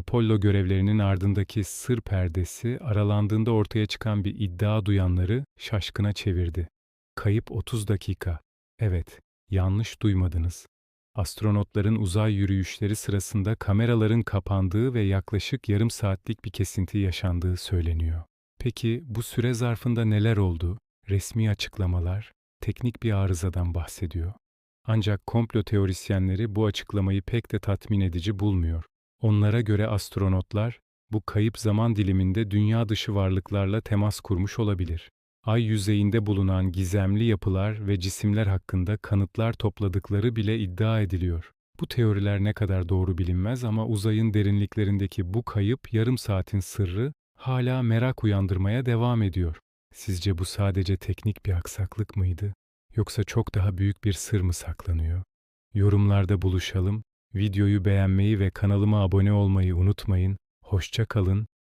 Apollo görevlerinin ardındaki sır perdesi aralandığında ortaya çıkan bir iddia duyanları şaşkına çevirdi. Kayıp 30 dakika. Evet, yanlış duymadınız. Astronotların uzay yürüyüşleri sırasında kameraların kapandığı ve yaklaşık yarım saatlik bir kesinti yaşandığı söyleniyor. Peki bu süre zarfında neler oldu? Resmi açıklamalar teknik bir arızadan bahsediyor. Ancak komplo teorisyenleri bu açıklamayı pek de tatmin edici bulmuyor. Onlara göre astronotlar bu kayıp zaman diliminde dünya dışı varlıklarla temas kurmuş olabilir. Ay yüzeyinde bulunan gizemli yapılar ve cisimler hakkında kanıtlar topladıkları bile iddia ediliyor. Bu teoriler ne kadar doğru bilinmez ama uzayın derinliklerindeki bu kayıp yarım saatin sırrı hala merak uyandırmaya devam ediyor. Sizce bu sadece teknik bir aksaklık mıydı? Yoksa çok daha büyük bir sır mı saklanıyor? Yorumlarda buluşalım. Videoyu beğenmeyi ve kanalıma abone olmayı unutmayın. Hoşça kalın,